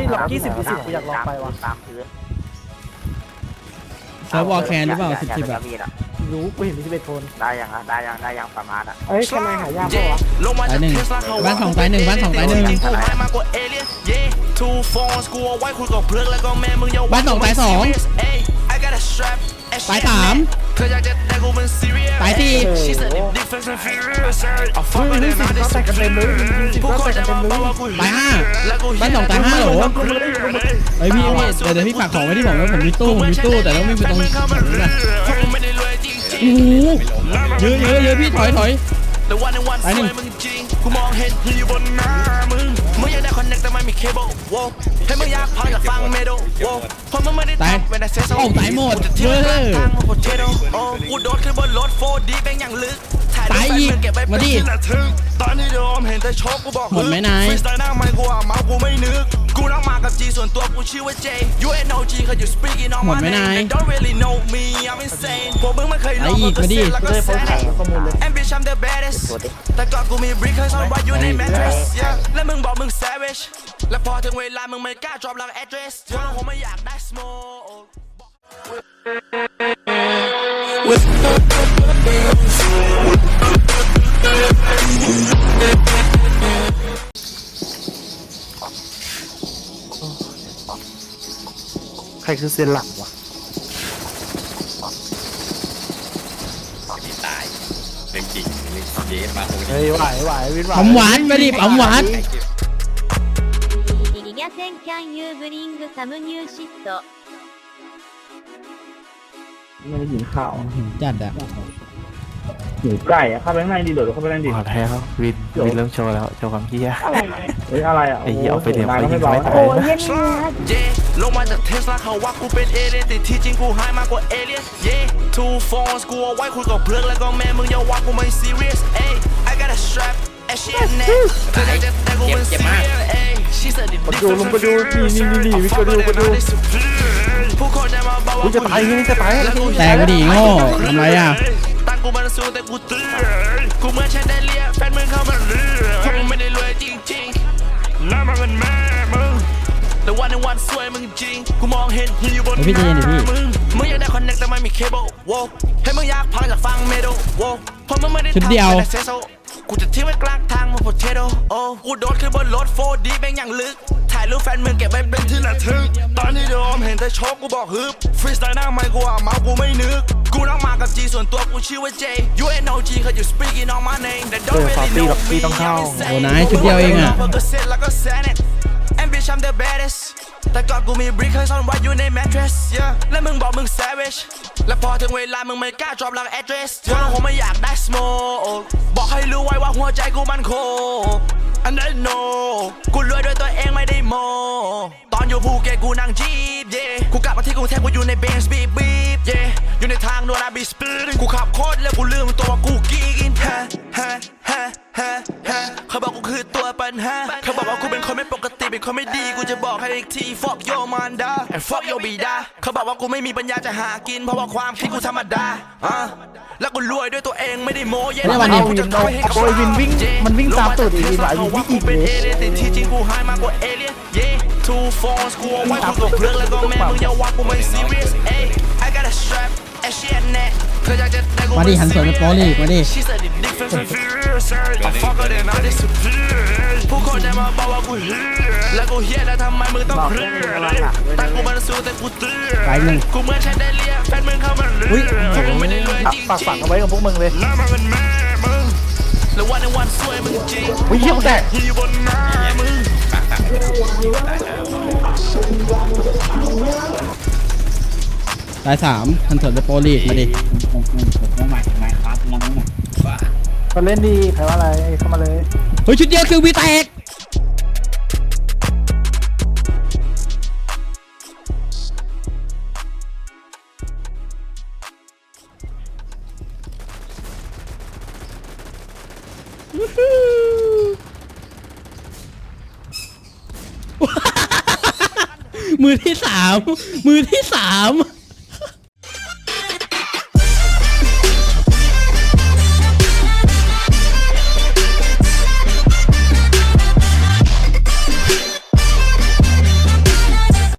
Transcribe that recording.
ฮ้ยล็อกยี่สิบยี่สิบกูอยากลองไปว่ะตามพื้นเซิร์ฟวอลแคนหรือเปล่าสิบสิบแบอะมีดอะรู้กูเห็นมีสิบเอ็ดคนได้ยังอะได้ยังได้ยังประมาณอะเอ้ยทำไมหายากปะวะลงมาตายหนึ่งเทสลเขบ้านสองตายหนึ่งบ้านสองตายหนึ่งจริกูให้มากกว่าเอเลี่ยนเย่ทูฟอนกูเอาไว้คุยกับเพื่อนแล้วก็แม่มึงอย่าบ้านสองตายสองเอ้ย I got a strap ตายสาม เธออยากจะแต่กูมัน serious ตายสี่ She said it different and furious I'll เฮ้ fuck ย with นี่ it สิบ now ก็ this ใส่กันเต็มเลยสิบผู้ก็คนใส่กันจะเต็มามเลยบอกว่ากูตายห้าแล้วกูบ้านสองตายห้าเหรอเฮ้ยพี่พี่เดี๋ยวเดี๋ยวพี่ฝากของไว้ที่ผมแล้วผมมีตู้ผมมีตู้แต่ต้องวิ่งไปตรงฝั่งนู้นนะพวกมึงไม่ได้รวยจริงโอ้โหเยอะเยอะเยอะพี่ถอยถอยๆแต่วันในวันสตายหนึ่วงยมึงจริงกูมองเห็นอยู่บนหน้ามึงมึง อยากได้คอนเนคแต่ไม่มีเคเบิลโว้ให้มึงอยากพังกับฟังเมโดโว้เพราะมึงไม่ได้ตายทำเป็นเซสโอ้ตายหมดกูจะทิ้งเว้ไว้ยกลางทางมาโพเทโดโอ้กูโดดขึ้นบนรถโฟดีเป็นอย่างลึก ถ่ายรูปตายอีกแฟนมึงเก็บไว้เป็นมาดิที่ระทึกตอนนี้เดี๋ยวอมเห็นแต่โชคกูบอกหมดไหมนายฟรีสไตล์หน้าไม่กูอะเมากูไม่นึกกูนั่งมากับจีส่วนตัวกูชื่อว่าเจ You ain't no G cause you speaking on หมด my ไหม name นาย They don't really know me I'm insane พวกมึงไม่เคยลองไอ้อีกก็มาดิเสียแล้วก็เลยโพแซสต์งขายข้อมูลเลย And bitch I'm the baddest ตัวดิแต่ก่อนกูมีบริกเคยซ่อนไว้อยู่ในแมทริสและมึงบอกมึง savage และพอถึงเวลามึงไม่กล้า drop หลัง address เพราะคงไม่อยากได้ smoke รคือเซียนหลักวะ มีตายเรื่องจริงเรื่องเยสมาโอ้ เฮ้ยไหวไหววินไหว ปั๊มหวานมาดิปั๊มหวาน イリギャセン Can you bring some new shit? ไม่ได้กินข้าว เห็นจัดอะ หมูไก่อะเข้าไปข้างในดีเดี๋ยวเข้าไปข้างในดี พอแล้ววินวินเริ่มโชว์แล้วโชว์ความเฮี้ย เฮ้ยอะไรอ่ะ ไอ้เหี้ยเอาไปเดี๋ยว นาย ไป ก็ ยิ ไม่ ง เบา ไว้ นะ ตายนะ เย่ล งมาจากเทสลาเขาว่ากูเป็นเอเลี่ยนแต่ที่จริงกูหายมากกว่าเอเลี่ยนเย่ทูฟอนกูเอาไว้คุยกับเพื่อนแล้วก็แม่มึงอย่าว่ากูไม่ serious เอ้ย I got a strap ไอ้ shit แน่เธออยากจะแต่กูมัน serious เอ้ย She said it มาดูลงไปดูนี่นี่นี่นี่วิกก็ดูมาดูผู้คนจะมาบอกว่ากูจะตายนี่จะตายแตกไปดิโง่ทำไรอะตั้งกูมันสูงแต่กูตื้อกูเหมือนแชนเดเลียแฟนมึงเข้ามาเลือพวกมึงไม่ได้รวยจริงๆแล้วมันเป็นแม่มึง แต่วันในวันสวยมึงจริง กูมองเห็นอยู่บนเฮ้ยพี่ใจเย็นดิพี่ มึงมึงอยากได้คอนเนคแต่ไม่มีเคเบิลโว้ให้มึงอยากพังจากฟังเมโดโว้เพราะมึงไม่ได้ชุดเดียวทำเป็นเซโซกูจะทิ้งไว้กลางทางมาโพเทโดโอ้กูโดดขึ้นบนรถโฟดีเป็นอย่างลึก ถ่ายรูปแฟนมึงเก็บไว้เป็นที่ระทึก ตอนนี้เดี๋ยวอมเห็นแต่โชคกูบอกฮึบฟรีสไตล์หน้าไม่กูอะเมากูไม่นึก กูนั่งมากับจีส่วนตัวกูชื่อว่าเจ You ain't no G cause you speaking on my name They don't เออ really ฟาร์ตี้ know หรอกพี่ me ต้องเข้า I'm insane โอ้นายชุดเดียวเองอะพวกมึไม่คยลงก็เ I'm the baddest แต่ก่อนกูมีบริกเคยซ่อนไว้อยู่ในแมทริส yeah และมึงบอกมึง savage และพอถึงเวลามึงไม่กล้า drop หลัง address เพราะคงไม่อยากได้ smoke บอกให้รู้ไว้ว่าหัวใจกูมันโค And I know กูรวยด้วยตัวเองไม่ได้โม ตอนอยู่ภูเก็ตกูนั่งจีบ yeah กูกลับมาที่กรุงเทพกูอยู่ในเบนซ์บีบบีบ yeah อยู่ในทางโดนอาบีสปีดกูขับโคตรแล้วกูลืมตัวว่ากูกีกินฮะฮะ ปัญหาเขาบอกว่ากูเป็นคนไม่ปกติเป็นคนไม่ดีกูจะบอกให้อีกที fuck your man da and fuck your บิดาเขาบอกว่ากูไม่มีปัญญาจะหากินเพราะว่าความคิดกูธรรมดาอะแล้วกูรวยด้วยตัวเองไม่ได้โม้เย็นไม่ได้วันนี้กูจะเข้าให้กับโอ้ยวินวิ่งมันวิ่งตามตูดอีกวินว่ะวินวิ่งอีกเป็นเลยเอเลี่ยนแต่ที่จริงกูหายมากกว่าเอเลี่ยน yeah two phones กูเอาไว้คุยกับเพื่อนแล้วก็แม่มึงอย่าว่ากูไม่ serious เอ้ย I got a strap มาดิหันสวนไปโปรลีกมาดิผู้คนจะมาบอกว่ากูเฮียแล้วกูเฮียแล้วทำไมมึงต้องเครียแต่กูมันสู้แต่กูตื้อไปหนึ่งกูเมือนแชนเดเลียแฟนมึงเข้ามาเลือุ๊ยอกูไม่ได้รวยจริงฝากฝังเอาไว้กับพวกมึงเลยแล้วมันเป็นแม่มึงแล้ววันในวันสวยมึงจริงอุ้ยเหี้ยกูแตกอยู่บนหน้ามึง ปากต่างตายแล้วตายสามหันสวนไปโปรลีกมาดิก็เล่นดีใครว่าอะไรเข้ามาเลยเฮ้ยชุดเดียวคือวีแตกมือที่สามมือที่สาม